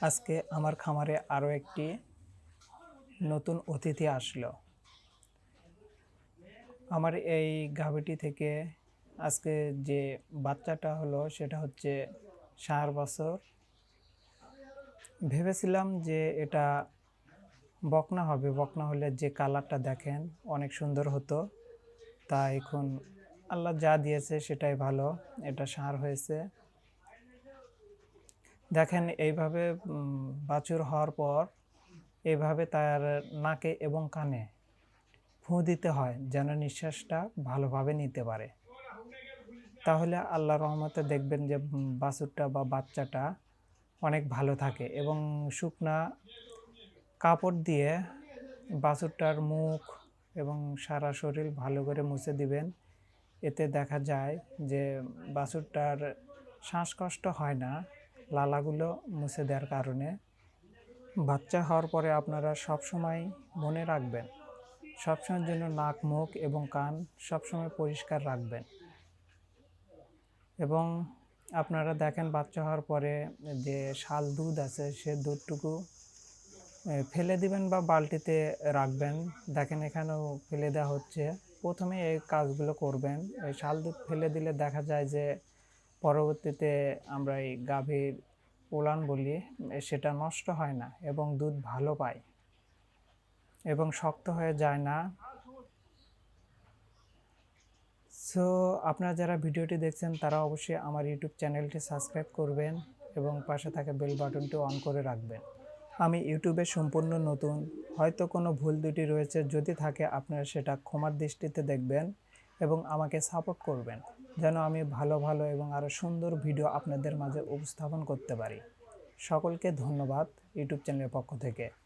আজকে আমার খামারে আরও একটি নতুন অতিথি আসলো। আমার এই গাভীটি থেকে আজকে যে বাচ্চাটা হলো, সেটা হচ্ছে চার বছর। ভেবেছিলাম যে এটা বকনা হবে। বকনা হলে যে কালারটা দেখেন, অনেক সুন্দর হতো। তা এখন আল্লাহ যা দিয়েছে সেটাই ভালো। এটা সার হয়েছে। দেখেন, এইভাবে বাছুর হওয়ার পর এইভাবে তার নাকে এবং কানে ফুঁ দিতে হয় যেন নিঃশ্বাসটা ভালোভাবে নিতে পারে। তাহলে আল্লাহ রহমতে দেখবেন যে বাছুরটা বা বাচ্চাটা অনেক ভালো থাকে এবং শুকনা কাপড় দিয়ে বাছুরটার মুখ এবং সারা শরীর ভালো করে মুছে দিবেন। এতে দেখা যায় যে, বাছুরটার শ্বাসকষ্ট হয় না। লালাগুলো মুছে দেওয়ার কারণে বাচ্চা হওয়ার পরে আপনারা সবসময় মনে রাখবেন, সবসময়ের জন্য নাক, মুখ এবং কান সবসময় পরিষ্কার রাখবেন। এবং আপনারা দেখেন বাচ্চা হওয়ার পরে যে শাল দুধ আছে, সে দুধটুকু ফেলে দিবেন বা বালতিতে রাখবেন। দেখেন এখানেও ফেলে দেওয়া হচ্ছে। প্রথমে এই কাজগুলো করবেন। এই শাল দুধ ফেলে দিলে দেখা যায় যে পরবর্তীতে আমরা এই গাভীর উলান বলি, সেটা নষ্ট হয় না এবং দুধ ভালো পায় এবং শক্ত হয়ে যায় না। সো আপনারা যারা ভিডিওটি দেখছেন, তারা অবশ্যই আমার ইউটিউব চ্যানেলটি সাবস্ক্রাইব করবেন এবং পাশে থাকা বেল বাটনটি অন করে রাখবেন। আমি ইউটিউবে সম্পূর্ণ নতুন, হয়তো কোনো ভুল দুটি রয়েছে, যদি থাকে আপনারা সেটা ক্ষমার দৃষ্টিতে দেখবেন এবং আমাকে সাপোর্ট করবেন। যেন আমি ভালো ভালো এবং আরও সুন্দর ভিডিও আপনাদের মাঝে উপস্থাপন করতে পারি। সকলকে ধন্যবাদ ইউটিউব চ্যানেলের পক্ষ থেকে।